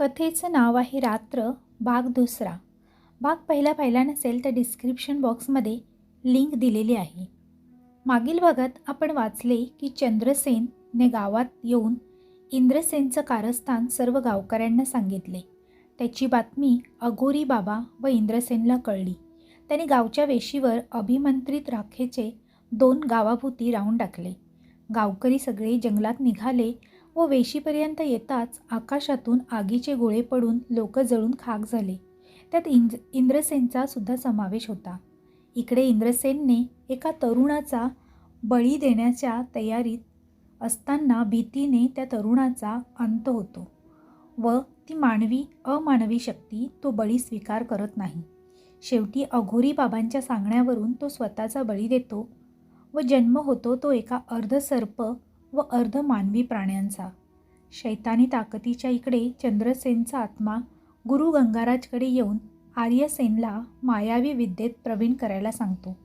कथेचं नाव आहे रात्र भाग दुसरा. भाग पहिला पाहिला नसेल तर डिस्क्रिप्शन बॉक्समध्ये लिंक दिलेली आहे. मागील भागात आपण वाचले की चंद्रसेनने गावात येऊन इंद्रसेनचं कारस्थान सर्व गावकऱ्यांना सांगितले. त्याची बातमी अघोरी बाबा व इंद्रसेनला कळली. त्याने गावच्या वेशीवर अभिमंत्रित राखेचे दोन गावाभोवती राहून टाकले. गावकरी सगळे जंगलात निघाले व वेशीपर्यंत येताच आकाशातून आगीचे गोळे पडून लोक जळून खाक झाले. त्यात इंद्र इंद्रसेनचा सुद्धा समावेश होता. इकडे इंद्रसेनने एका तरुणाचा बळी देण्याच्या तयारीत असताना भीतीने त्या तरुणाचा अंत होतो व ती मानवी अमानवी शक्ती तो बळी स्वीकार करत नाही. शेवटी अघोरी बाबांच्या सांगण्यावरून तो स्वतःचा बळी देतो व जन्म होतो तो एका अर्धसर्प व अर्ध मानवी प्राण्यांचा. शैतानी ताकदीच्या इकडे चंद्रसेनचा आत्मा गुरु गंगाराजकडे येऊन आर्यसेनला मायावी विद्येत प्रवीण करायला सांगतो.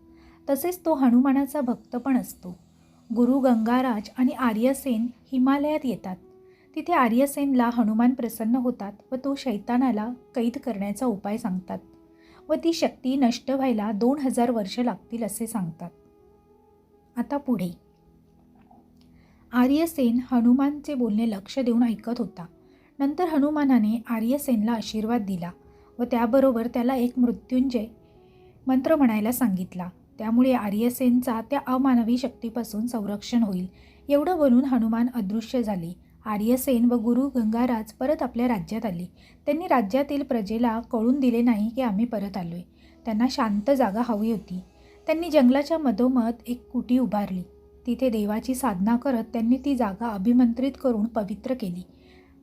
तसेच तो हनुमानाचा भक्त पण असतो. गुरु गंगाराज आणि आर्यसेन हिमालयात येतात. तिथे आर्यसेनला हनुमान प्रसन्न होतात व तो शैतानाला कैद करण्याचा उपाय सांगतात व ती शक्ती नष्ट व्हायला दोन हजार वर्ष लागतील असे सांगतात. आता पुढे. आर्यसेन हनुमानचे बोलणे लक्ष देऊन ऐकत होता. नंतर हनुमानाने आर्यसेनला आशीर्वाद दिला व त्याबरोबर त्याला एक मृत्युंजय मंत्र म्हणायला सांगितला. त्यामुळे आर्यसेनचा त्या अमानवी शक्तीपासून संरक्षण होईल. एवढं बोलून हनुमान अदृश्य झाले. आर्यसेन व गुरु गंगाराज परत आपल्या राज्यात आले. त्यांनी राज्यातील प्रजेला कळून दिले नाही की आम्ही परत आलोय. त्यांना शांत जागा हवी होती. त्यांनी जंगलाच्या मधोमध एक कुटी उभारली. तिथे देवाची साधना करत त्यांनी ती जागा अभिमंत्रित करून पवित्र केली.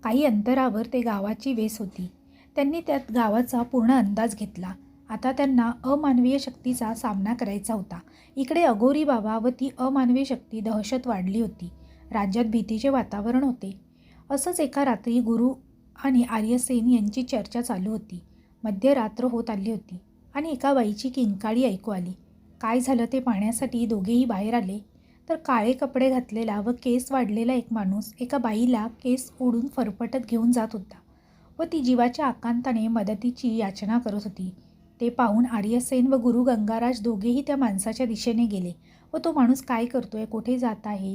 काही अंतरावर ते गावाची वेस होती. त्यांनी त्यात गावाचा पूर्ण अंदाज घेतला. आता त्यांना अमानवीय शक्तीचा सामना करायचा होता. इकडे अघोरी बाबा व ती अमानवीय शक्ती दहशत वाढली होती. राज्यात भीतीचे वातावरण होते. असंच एका रात्री गुरु आणि आर्यसेन यांची चर्चा चालू होती. मध्यरात्र होत आली होती आणि एका बाईची किंकाळी ऐकू आली. काय झालं ते पाहण्यासाठी दोघेही बाहेर आले. तर काळे कपडे घातलेला व केस वाढलेला एक माणूस एका बाईला केस ओढून फरफटत घेऊन जात होता व ती जीवाच्या आकांताने मदतीची याचना करत होती. ते पाहून आर्यसेन व गुरु गंगाराज दोघेही त्या माणसाच्या दिशेने गेले व तो माणूस काय करतोय कुठे जात आहे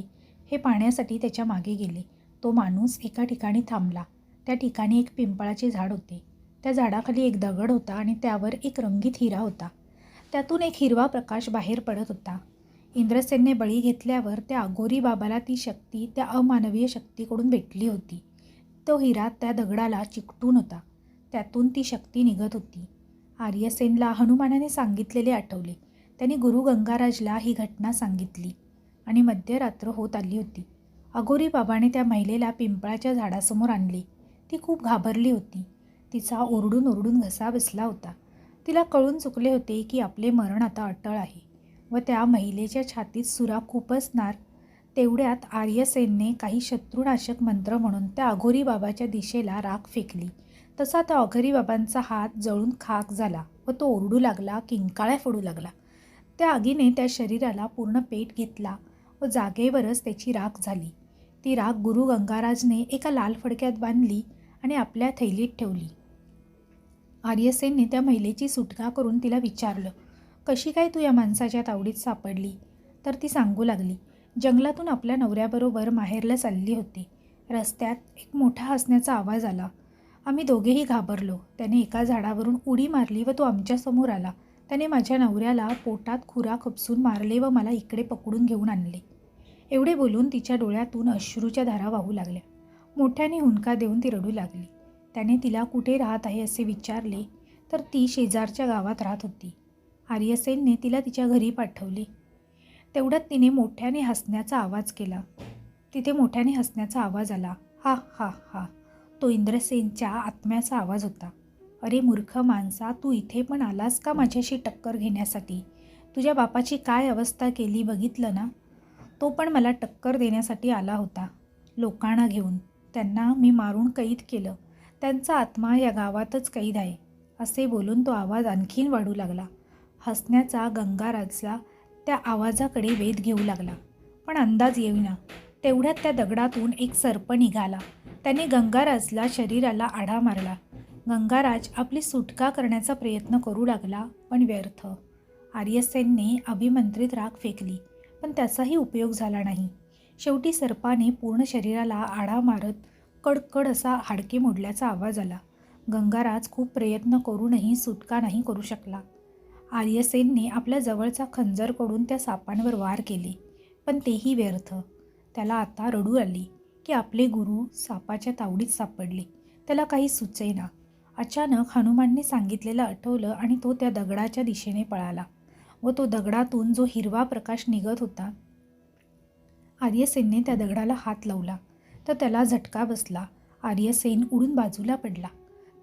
हे पाहण्यासाठी त्याच्यामागे गेले. तो माणूस एका ठिकाणी थांबला. त्या ठिकाणी एक पिंपळाचे झाड होते. त्या झाडाखाली एक दगड होता आणि त्यावर एक रंगीत हिरा होता. त्यातून एक हिरवा प्रकाश बाहेर पडत होता. इंद्रसेनने बळी घेतल्यावर त्या अघोरी बाबाला ती शक्ती त्या अमानवीय शक्तीकडून भेटली होती. तो हिरा त्या दगडाला चिकटून होता. त्यातून ती शक्ती निघत होती. आर्यसेनला हनुमानाने सांगितलेले आठवले. त्यांनी गुरु गंगाराजला ही घटना सांगितली आणि मध्यरात्र होत आली होती. अघोरी बाबाने त्या महिलेला पिंपळाच्या झाडासमोर आणले. ती खूप घाबरली होती. तिचा ओरडून ओरडून घसा बसला होता. तिला कळून चुकले होते की आपले मरण आता अटळ आहे. व त्या महिलेच्या छातीत सुरा खुपसणार तेवढ्यात आर्यसेनने काही शत्रुनाशक मंत्र म्हणून त्या अघोरी बाबाच्या दिशेला राख फेकली. तसा त्या अघोरी बाबांचा हात जळून खाक झाला व तो ओरडू लागला किंकाळ्या फोडू लागला. त्या आगीने त्या शरीराला पूर्ण पेट घेतला व जागेवरच त्याची राख झाली. ती राख गुरु गंगाराजने एका लाल फडक्यात बांधली आणि आपल्या थैलीत ठेवली. आर्यसेनने त्या महिलेची सुटका करून तिला विचारलं कशी काय तू या माणसाच्या तावडीत सापडली? तर ती सांगू लागली. जंगलातून आपल्या नवऱ्याबरोबर माहेरला चालली होती. रस्त्यात एक मोठा हसण्याचा आवाज आला. आम्ही दोघेही घाबरलो. त्याने एका झाडावरून उडी मारली व तो आमच्यासमोर आला. त्याने माझ्या नवऱ्याला पोटात खुरा खपसून मारले व मला इकडे पकडून घेऊन आणले. एवढे बोलून तिच्या डोळ्यातून अश्रूच्या धारा वाहू लागल्या. मोठ्याने हुंका देऊन ती रडू लागली. त्याने तिला कुठे राहत आहे असे विचारले तर ती शेजारच्या गावात राहत होती. आर्यसेनने तिला तिच्या घरी पाठवली. तेवढ्यात तिने मोठ्याने हसण्याचा आवाज केला. तिथे मोठ्याने हसण्याचा आवाज आला. हा हा हा. तो इंद्रसेनच्या आत्म्याचा आवाज होता. अरे मूर्ख माणसा तू इथे पण आलास का माझ्याशी टक्कर घेण्यासाठी? तुझ्या बापाची काय अवस्था केली बघितलं ना? तो पण मला टक्कर देण्यासाठी आला होता. लोकांना घेऊन. त्यांना मी मारून कैद केलं. त्यांचा आत्मा या गावातच कैद आहे. असे बोलून तो आवाज आणखीन वाढू लागला. हसण्याचा गंगाराजला त्या आवाजाकडे वेध घेऊ लागला. पण अंदाज येईना. तेवढ्यात त्या दगडातून एक सर्प निघाला. त्याने गंगाराजला शरीराला आढा मारला. गंगाराज आपली सुटका करण्याचा प्रयत्न करू लागला पण व्यर्थ. आर्यसेनने अभिमंत्रित राग फेकली पण त्याचाही उपयोग झाला नाही. शेवटी सर्पाने पूर्ण शरीराला आढा मारत कडकड असा हाडके मोडल्याचा आवाज आला. गंगाराज खूप प्रयत्न करूनही सुटका नाही करू शकला. आर्यसेनने आपल्या जवळचा खंजरकडून त्या सापांवर वार केले पण तेही व्यर्थ. त्याला आता रडू आली की आपले गुरु सापाच्या तावडीत सापडले. त्याला काही सुचेना. अचानक हनुमानने सांगितलेलं आठवलं आणि तो त्या दगडाच्या दिशेने पळाला व तो दगडातून जो हिरवा प्रकाश निघत होता आर्यसेनने त्या दगडाला हात लावला. तर त्याला झटका बसला. आर्यसेन उडून बाजूला पडला.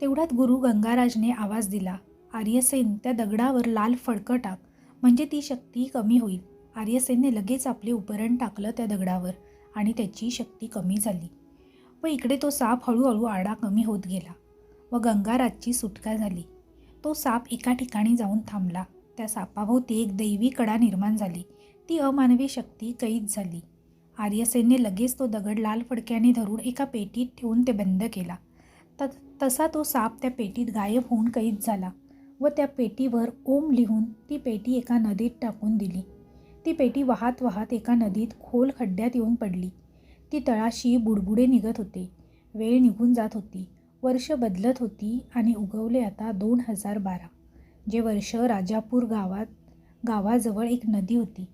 तेवढ्यात गुरु गंगाराजने आवाज दिला आर्यसेन त्या दगडावर लाल फडकं टाक म्हणजे ती शक्ती कमी होईल. आर्यसेनने लगेच आपले उपरण टाकलं त्या दगडावर आणि त्याची शक्ती कमी झाली. व इकडे तो साप हळूहळू आडा कमी होत गेला व गंगाराजची सुटका झाली. तो साप एका ठिकाणी जाऊन थांबला. त्या सापाभोवती एक दैवी कडा निर्माण झाली. ती अमानवी शक्ती कैद झाली. आर्यसेनने लगेच तो दगड लाल फडक्याने धरून एका पेटीत ठेवून ते बंद केला. त तसा तो साप त्या पेटीत गायब होऊन कैद झाला. व त्या पेटीवर ओम लिहून ती पेटी एका नदीत टाकून दिली. ती पेटी वाहत वाहत एका नदीत खोल खड्ड्यात येऊन पडली. ती तळाशी बुडबुडे निघत होते. वेळ निघून जात होती. वर्ष बदलत होती आणि उगवले आता दोन हजार बारा. जे वर्ष राजापूर गावात गावाजवळ एक नदी होती.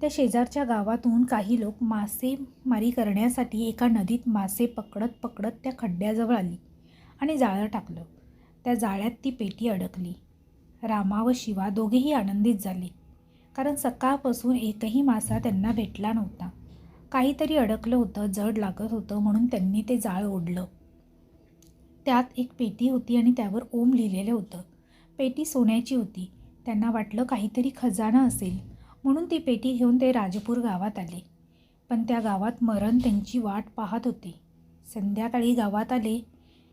त्या शेजारच्या गावातून काही लोक मासेमारी करण्यासाठी एका नदीत मासे पकडत पकडत त्या खड्ड्याजवळ आली आणि जाळं टाकलं. त्या जाळ्यात ती पेटी अडकली. रामा व शिवा दोघेही आनंदित झाले. कारण सकाळपासून एकही मासा त्यांना भेटला नव्हता. काहीतरी अडकलं होतं जड लागत होतं म्हणून त्यांनी ते जाळ ओढलं. त्यात एक पेटी होती आणि त्यावर ओम लिहिलेलं होतं. पेटी सोन्याची होती. त्यांना वाटलं काहीतरी खजाना असेल. म्हणून ती पेटी घेऊन ते राजपूर गावात आले. पण त्या गावात मरण त्यांची वाट पाहत होते. संध्याकाळी गावात आले.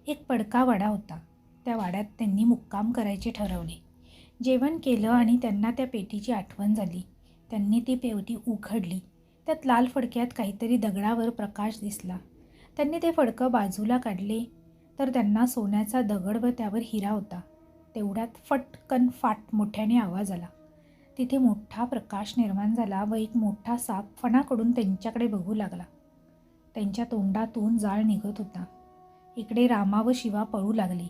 एक पडका वाडा होता. त्या वाड्यात त्यांनी मुक्काम करायचे ठरवले. जेवण केलं आणि त्यांना त्या पेटीची आठवण झाली. त्यांनी ती पेटी उघडली. त्यात लाल फडक्यात काहीतरी दगडावर प्रकाश दिसला. त्यांनी ते फडकं बाजूला काढले तर त्यांना सोन्याचा दगड व त्यावर हिरा होता. तेवढ्यात फटकन फाट मोठ्याने आवाज आला. तिथे मोठा प्रकाश निर्माण झाला व एक मोठा साप फणाकडून त्यांच्याकडे बघू लागला. त्यांच्या तोंडातून जाळ निघत होता. इकडे रामा व शिवा पळू लागली.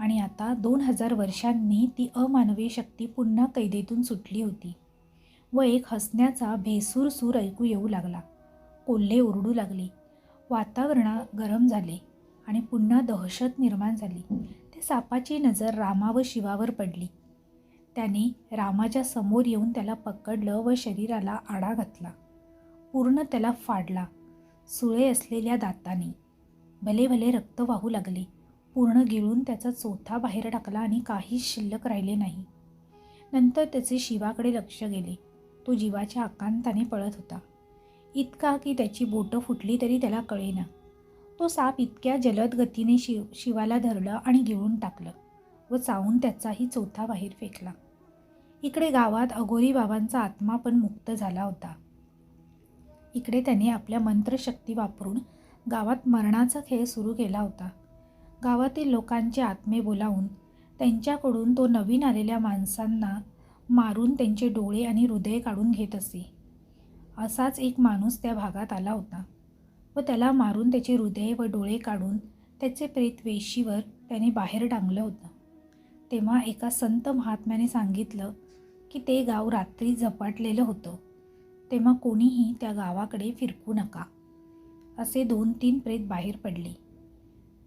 आणि आता दोन हजार वर्षांनी ती अमानवी शक्ती पुन्हा कैदेतून सुटली होती व एक हसण्याचा भेसूर सूर ऐकू येऊ लागला. कोल्हे ओरडू लागले. वातावरण गरम झाले आणि पुन्हा दहशत निर्माण झाली. त्या सापाची नजर रामा व शिवावर पडली. त्याने रामाच्या समोर येऊन त्याला पकडलं व शरीराला आडा घातला. पूर्ण त्याला फाडला. सुळे असलेल्या दाताने. भले भले रक्त वाहू लागले. पूर्ण गिळून त्याचा चोथा बाहेर टाकला आणि काहीच शिल्लक राहिले नाही. नंतर त्याचे शिवाकडे लक्ष गेले. तो जीवाच्या आकांताने पळत होता. इतका की त्याची बोटं फुटली तरी त्याला कळेना. तो साप इतक्या जलद गतीने शिव शिवाला धरलं आणि गिळून टाकलं व चावून त्याचाही चौथा बाहेर फेकला. इकडे गावात अघोरी बाबांचा आत्मा पण मुक्त झाला होता. इकडे त्याने आपल्या मंत्रशक्ती वापरून गावात मरणाचा खेळ सुरू केला होता. गावातील लोकांचे आत्मे बोलावून त्यांच्याकडून तो नवीन आलेल्या माणसांना मारून त्यांचे डोळे आणि हृदय काढून घेत असे. असाच एक माणूस त्या भागात आला होता व त्याला मारून त्याचे हृदय व डोळे काढून त्याचे प्रेत वेशीवर त्याने बाहेर टांगलं होतं. तेव्हा एका संत महात्म्याने सांगितलं की ते गाव रात्री झपाटलेलं होतं. तेव्हा कोणीही त्या गावाकडे फिरकू नका. असे दोन तीन प्रेत बाहेर पडले.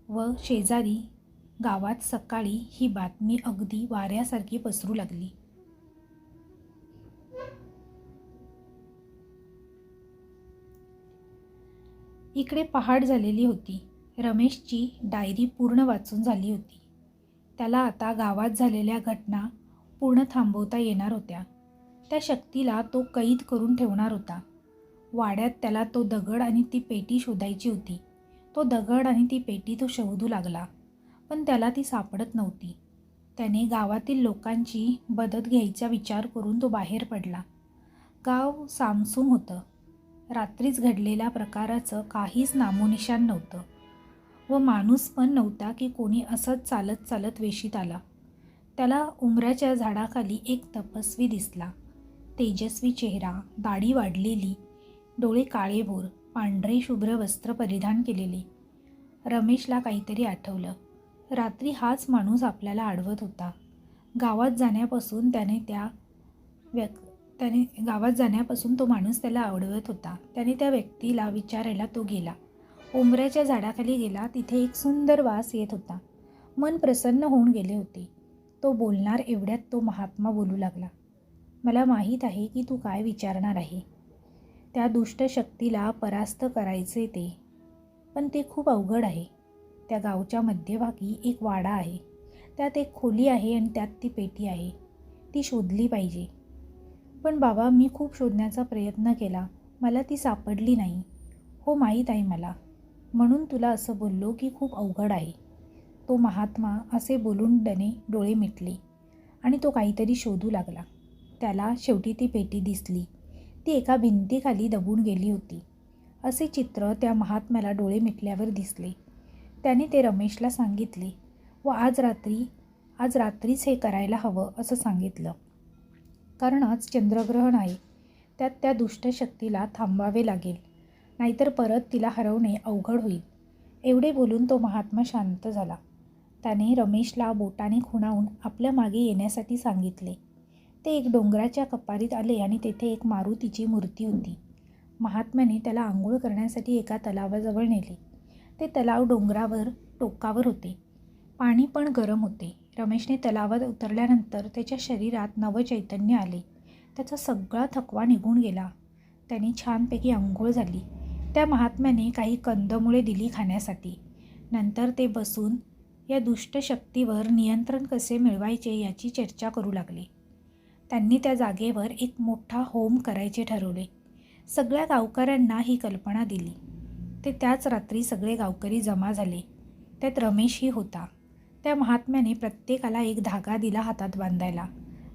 व शेजारी गावात सकाळी ही बातमी अगदी वाऱ्यासारखी पसरू लागली. इकडे पहाट झालेली होती. रमेशची डायरी पूर्ण वाचून झाली होती. त्याला आता गावात झालेल्या घटना पूर्ण थांबवता येणार होत्या. त्या शक्तीला तो कैद करून ठेवणार होता. वाड्यात त्याला तो दगड आणि ती पेटी शोधायची होती. तो दगड आणि ती पेटी तो शोधू लागला पण त्याला ती सापडत नव्हती. त्याने गावातील लोकांची मदत घ्यायचा विचार करून तो बाहेर पडला. गाव सामसूम होतं. रात्रीच घडलेल्या प्रकाराचं काहीच नामोनिशान नव्हतं. व माणूस पण नव्हता की कोणी असंच चालत चालत वेशीत आला. त्याला उमराच्या झाडाखाली एक तपस्वी दिसला. तेजस्वी चेहरा दाढी वाढलेली डोळे काळेभोर पांढरे शुभ्र वस्त्र परिधान केलेले. रमेशला काहीतरी आठवलं. रात्री हाच माणूस आपल्याला आडवत होता. गावात जाण्यापासून त्याने त्या व्यक् त्याने गावात जाण्यापासून तो माणूस त्याला आवडवत होता. त्याने त्या व्यक्तीला विचारायला तो गेला. उमऱ्याच्या झाडाखाली गेला. तिथे एक सुंदर वास येत होता. मन प्रसन्न होऊन गेले होते. तो बोलणार एवढ्यात तो महात्मा बोलू लागला. मला माहीत आहे की तू काय विचारणार आहे? त्या दुष्ट शक्तीला परास्त करायचे ते. पण ते खूप अवघड आहे. त्या गावच्या मध्यभागी एक वाडा आहे. त्यात एक खोली आहे आणि त्यात ती पेटी आहे. ती शोधली पाहिजे. पण बाबा मी खूप शोधण्याचा प्रयत्न केला. मला ती सापडली नाही. हो माहीत आहे मला. म्हणून तुला असं बोललो की खूप अवघड आहे. तो महात्मा असे बोलून डने डोळे मिटले आणि तो काहीतरी शोधू लागला. त्याला शेवटी ती पेटी दिसली. ती एका भिंतीखाली दबून गेली होती. असे चित्र त्या महात्म्याला डोळे मिटल्यावर दिसले. त्याने ते रमेशला सांगितले व आज रात्री आज रात्रीच हे करायला हवं असं सांगितलं. कारण आज चंद्रग्रहण आहे. त्यात त्या दुष्ट शक्तीला थांबावे लागेल. नाहीतर परत तिला हरवणे अवघड होईल. एवढे बोलून तो महात्मा शांत झाला. त्याने रमेशला बोटाने खुणावून आपल्या मागे येण्यासाठी सांगितले ते एक डोंगराच्या कपारीत आले आणि तेथे एक मारुतीची मूर्ती होती. महात्म्याने त्याला आंघोळ करण्यासाठी एका तलावाजवळ नेले. ते तलाव डोंगरावर टोकावर होते. पाणी पण गरम होते. रमेशने तलावात उतरल्यानंतर त्याच्या शरीरात नवचैतन्य आले. त्याचा सगळा थकवा निघून गेला. त्याने छानपैकी आंघोळ झाली. त्या महात्म्याने काही कंदमुळे दिली खाण्यासाठी. नंतर ते बसून या दुष्ट शक्तीवर नियंत्रण कसे मिळवायचे याची चर्चा करू लागले. त्यांनी त्या जागेवर एक मोठा होम करायचे ठरवले. सगळ्या गावकऱ्यांना ही कल्पना दिली. ते त्याच रात्री सगळे गावकरी जमा झाले. त्यात रमेशही होता. त्या महात्म्याने प्रत्येकाला एक धागा दिला हातात बांधायला.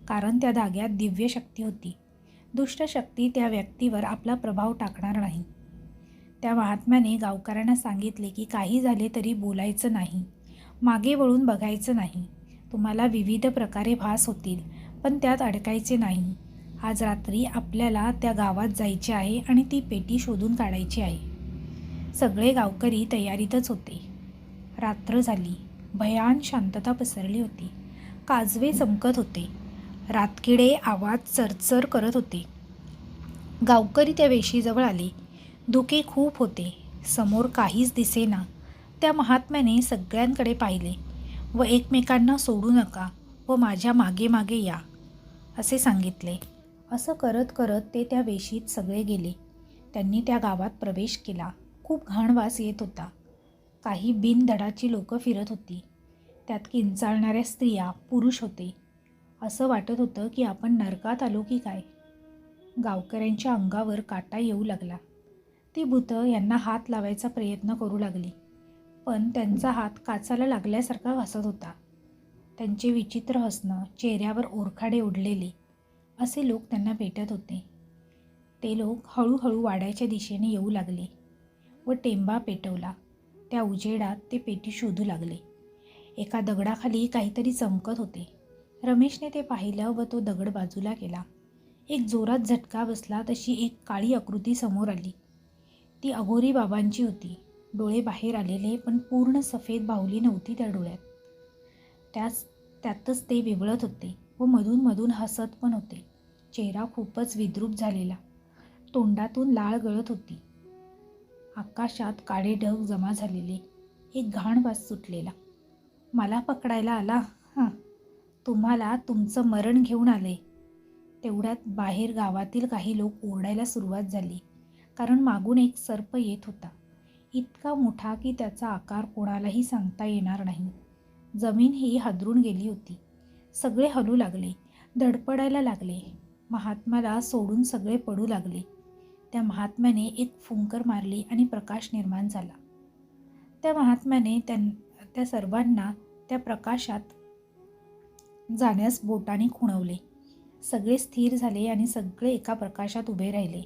कारण त्या धाग्यात दिव्य शक्ती होती. दुष्ट शक्ती त्या व्यक्तीवर आपला प्रभाव टाकणार नाही. त्या महात्म्याने गावकऱ्यांना सांगितले की काही झाले तरी बोलायचं नाही. मागे वळून बघायचं नाही. तुम्हाला विविध प्रकारे भास होतील. पण त्यात अडकायचे नाही. आज रात्री आपल्याला त्या गावात जायचे आहे आणि ती पेटी शोधून काढायची आहे. सगळे गावकरी तयारीतच होते. रात्र झाली. भयान शांतता पसरली होती. काजवे चमकत होते. रातकिडे आवाज चरचर करत होते. गावकरी त्या वेशीजवळ आले. धुके खूप होते. समोर काहीच दिसेना. त्या महात्म्याने सगळ्यांकडे पाहिले व एकमेकांना सोडू नका. व माझ्या मागे मागे या असे सांगितले. असं करत करत ते त्या वेशीत सगळे गेले. त्यांनी त्या गावात प्रवेश केला. खूप घाण वास येत होता. काही बिनधडाची लोकं फिरत होती. त्यात किंचाळणाऱ्या स्त्रिया पुरुष होते. असं वाटत होतं की आपण नरकात आलो की काय? गावकऱ्यांच्या अंगावर काटा येऊ लागला. ती भूतं यांना हात लावायचा प्रयत्न करू लागली. पण त्यांचा हात काचाला लागल्यासारखा वासत होता. त्यांचे विचित्र हसणं चेहऱ्यावर ओरखाडे ओढलेले असे लोक त्यांना भेटत होते. ते लोक हळूहळू वाड्याच्या दिशेने येऊ लागले व टेंबा पेटवला. त्या उजेडात ते पेटी शोधू लागले. एका दगडाखाली काहीतरी चमकत होते. रमेशने ते पाहिलं व तो दगड बाजूला केला. एक जोरात झटका बसला तशी एक काळी आकृती समोर आली. ती अघोरी बाबांची होती. डोळे बाहेर आलेले पण पूर्ण सफेद बाहुली नव्हती त्या डोळ्यात. त्याच त्यातच ते विवळत होते व मधून मधून हसत पण होते. चेहरा खूपच विद्रूप झालेला. तोंडातून लाळ गळत होती. आकाशात काळे ढग जमा झालेले. एक घाण वास सुटलेला. मला पकडायला आला? हां. तुम्हाला तुमचं मरण घेऊन आले. तेवढ्यात बाहेर गावातील काही लोक ओरडायला सुरुवात झाली. कारण मागून एक सर्प येत होता. इतका मोठा की त्याचा आकार कोणालाही सांगता येणार नाही. जमीन ही हादरून गेली होती. सगळे हलू लागले धडपडायला लागले. महात्म्याला सोडून सगळे पडू लागले. त्या महात्म्याने एक फुंकर मारली आणि प्रकाश निर्माण झाला. त्या महात्म्याने त्यां त्या सर्वांना त्या प्रकाशात जाण्यास बोटाने खुणवले. सगळे स्थिर झाले आणि सगळे एका प्रकाशात उभे राहिले.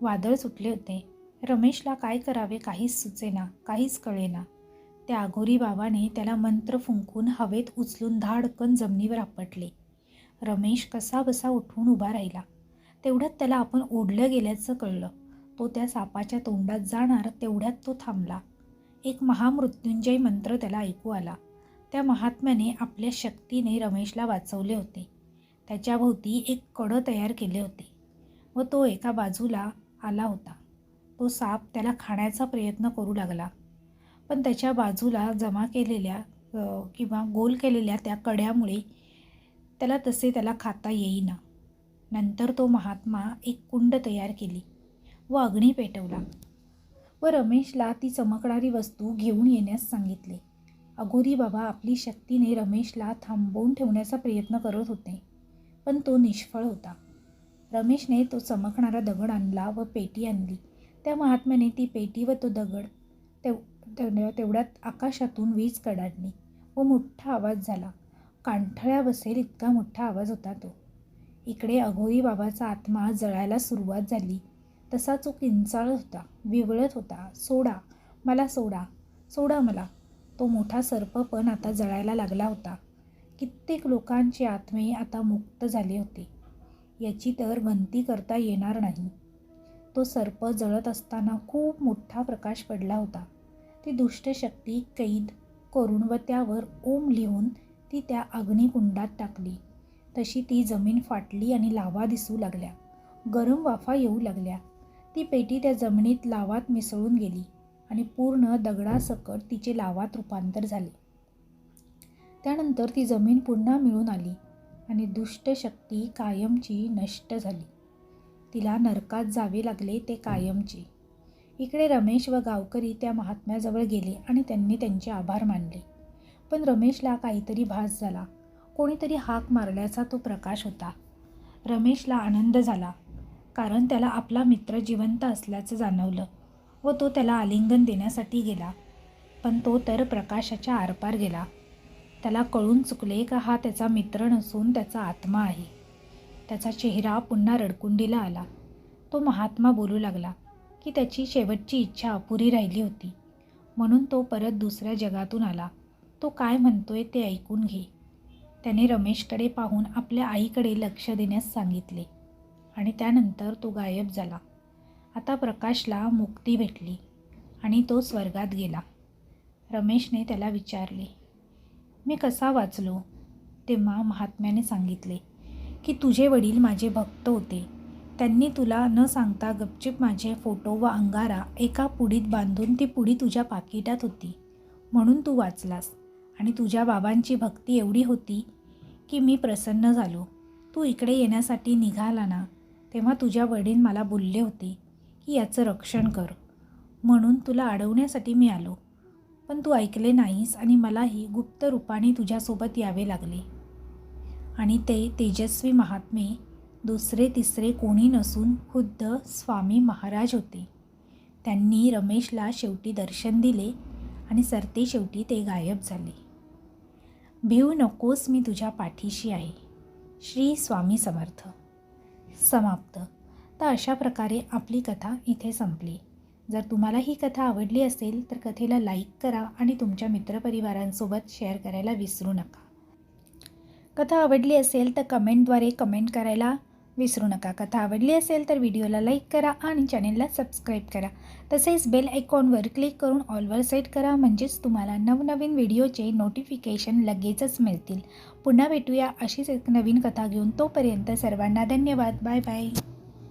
वादळ सुटले होते. रमेशला काय करावे काहीच सुचेना काहीच कळेना. त्या अघोरी बाबाने त्याला मंत्र फुंकून हवेत उचलून धाडकन जमिनीवर आपटले. रमेश कसा बसा उठून उभा राहिला. तेवढ्यात त्याला आपण ओढलं गेल्याचं कळलं. तो त्या सापाच्या तोंडात जाणार तेवढ्यात तो थांबला. एक महामृत्युंजय मंत्र त्याला ऐकू आला. त्या महात्म्याने आपल्या शक्तीने रमेशला वाचवले होते. त्याच्याभोवती एक कडं तयार केले होते व तो एका बाजूला आला होता. तो साप त्याला खाण्याचा प्रयत्न करू लागला. पण त्याच्या बाजूला जमा केलेल्या किंवा गोल केलेल्या त्या कड्यामुळे त्याला तसे त्याला खाता येईना. नंतर तो महात्मा एक कुंड तयार केली व अग्नी पेटवला. व रमेशला ती चमकणारी वस्तू घेऊन येण्यास सांगितले. अघोरी बाबा आपली शक्तीने रमेशला थांबवून ठेवण्याचा प्रयत्न करत होते पण तो निष्फळ होता. रमेशने तो चमकणारा दगड आणला व पेटी आणली. त्या महात्म्याने ती पेटी व तो दगड तेव तेवढ्या तेवढ्यात आकाशातून वीज कडाडली व मोठा आवाज झाला. कांठळ्या बसेल इतका मोठा आवाज होता तो. इकडे अघोरी बाबाचा आत्मा जळायला सुरुवात झाली. तसा तो किंचाळत होता विवळत होता. सोडा मला सोडा सोडा मला. तो मोठा सर्प पण आता जळायला लागला होता. कित्येक लोकांचे आत्मे आता मुक्त झाले होते. याची तर गंती करता येणार नाही. तो सर्प जळत असताना खूप मोठा प्रकाश पडला होता. ती दुष्टशक्ती कैद करून व त्यावर ओम लिहून ती त्या अग्निकुंडात टाकली. तशी ती जमीन फाटली आणि लावा दिसू लागल्या. गरम वाफा येऊ लागल्या. ती पेटी त्या जमिनीत लावात मिसळून गेली आणि पूर्ण दगडासकट तिचे लावात रूपांतर झाले. त्यानंतर ती जमीन पुन्हा मिळून आली आणि दुष्ट शक्ती कायमची नष्ट झाली. तिला नरकात जावे लागले ते कायमचे. इकडे रमेश व गावकरी त्या महात्म्याजवळ गेले आणि त्यांनी त्यांचे आभार मानले. पण रमेशला काहीतरी भास झाला. कोणीतरी हाक मारल्याचा तो प्रकाश होता. रमेशला आनंद झाला कारण त्याला आपला मित्र जिवंत असल्याचं जाणवलं व तो त्याला आलिंगन देण्यासाठी गेला. पण तो तर प्रकाशाच्या आरपार गेला. त्याला कळून चुकले का हा त्याचा मित्र नसून त्याचा आत्मा आहे. त्याचा चेहरा पुन्हा रडकुंडीला आला. तो महात्मा बोलू लागला की त्याची शेवटची इच्छा अपुरी राहिली होती. म्हणून तो परत दुसऱ्या जगातून आला. तो काय म्हणतोय ते ऐकून घे. त्याने रमेशकडे पाहून आपल्या आईकडे लक्ष देण्यास सांगितले. आणि त्यानंतर तो गायब झाला. आता प्रकाशला मुक्ती भेटली आणि तो स्वर्गात गेला. रमेशने त्याला विचारले मी कसा वाचलो? तेव्हा महात्म्याने सांगितले की तुझे वडील माझे भक्त होते. त्यांनी तुला न सांगता गपचिप माझे फोटो व अंगारा एका पुडीत बांधून ती पुडी तुझ्या पाकिटात होती. म्हणून तू वाचलास. आणि तुझ्या बाबांची भक्ती एवढी होती की मी प्रसन्न झालो. तू इकडे येण्यासाठी निघाला ना तेव्हा तुझ्या वडील मला बोलले होते की याचं रक्षण कर. म्हणून तुला अडवण्यासाठी मी आलो. पण तू ऐकले नाहीस आणि मलाही गुप्त रूपाने तुझ्यासोबत यावे लागले. आणि ते तेजस्वी महात्मे दुसरे तिसरे कोणी नसून खुद्द स्वामी महाराज होते. त्यांनी रमेशला शेवटी दर्शन दिले आणि सरते शेवटी ते गायब झाले. भिऊ नकोस मी तुझ्या पाठीशी आहे. श्री स्वामी समर्थ. समाप्त. तर अशा प्रकारे आपली कथा इथे संपली. जर तुम्हाला ही कथा आवडली असेल तर कथेला लाईक करा आणि तुमच्या मित्रपरिवारांसोबत शेअर करायला विसरू नका. कथा आवडली असेल तर कमेंटद्वारे कमेंट करायला विसरू नका. कथा आवडली असेल तर व्हिडिओला लाईक करा आणि चॅनेलला सबस्क्राईब करा. तसेच बेल आयकॉनवर क्लिक करून ऑलवर सेट करा म्हणजेच तुम्हाला नवनवीन व्हिडिओचे नोटिफिकेशन लगेचच मिळतील. पुन्हा भेटूया अशीच एक नवीन कथा घेऊन. तोपर्यंत सर्वांना धन्यवाद. Bye bye